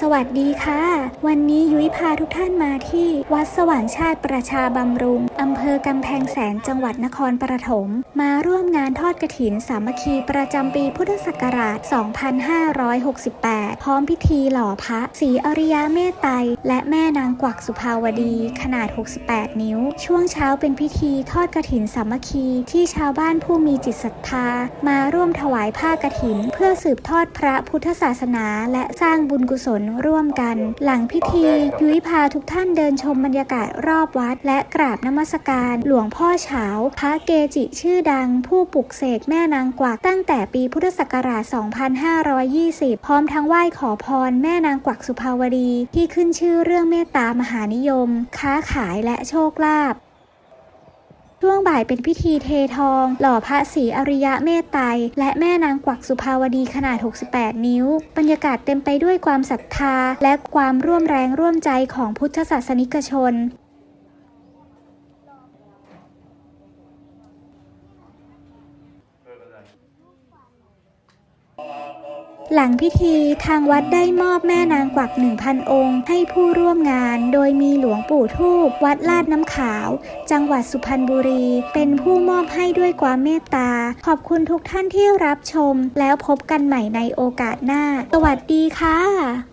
สวัสดีค่ะ วันนี้ยุ้ยพาทุกท่านมาที่ วัดสว่างชาติประชาบำรุง อำเภอกำแพงแสนจังหวัดนครปฐมมาร่วมงานทอดกระถินสามัคคีประจำปีพุทธศักราช 2568 พร้อมพิธีหล่อพระศรีอริยเมตไตรและแม่นางกวักสุภาวดี ขนาด 68 นิ้ว ช่วงเช้าเป็นพิธีทอดกระถินสามัคคีที่ชาวบ้านผู้มีจิตศรัทธา มาร่วมถวายผ้ากระถิน เพื่อสืบทอดพระพุทธศาสนา และสร้างบุญกุศลร่วมกัน หลังพิธียุ้ยพาทุกท่านเดินชมบรรยากาศรอบวัด และกราบนมัสการหลวงพ่อเฉาพระเกจิชื่อดัง ผู้ปลุกเสกแม่นางกวักตั้งแต่ปีพุทธศักราช 2520 พร้อมทั้งไหว้ขอพรแม่นางกวักสุภาวดี ที่ขึ้นชื่อเรื่องเมตตามหานิยม ค้าขายและโชคลาภ ช่วงบ่ายเป็นพิธีเททอง หล่อพระศรีอริยะเมตไตรและแม่นางกวักสุภาวดีขนาด 68 นิ้ว บรรยากาศเต็มไปด้วยความศรัทธา และความร่วมแรงร่วมใจของพุทธศาสนิกชน หลังพิธีทางวัดได้มอบแม่นางกวัก 1,000 องค์ ให้ผู้ร่วมงาน โดยมีหลวงปู่ทูบวัดลาดน้ำขาว จังหวัดสุพรรณบุรี เป็นผู้มอบให้ด้วยความเมตตา ขอบคุณทุกท่านที่รับชม แล้วพบกันใหม่ในโอกาสหน้า สวัสดีค่ะ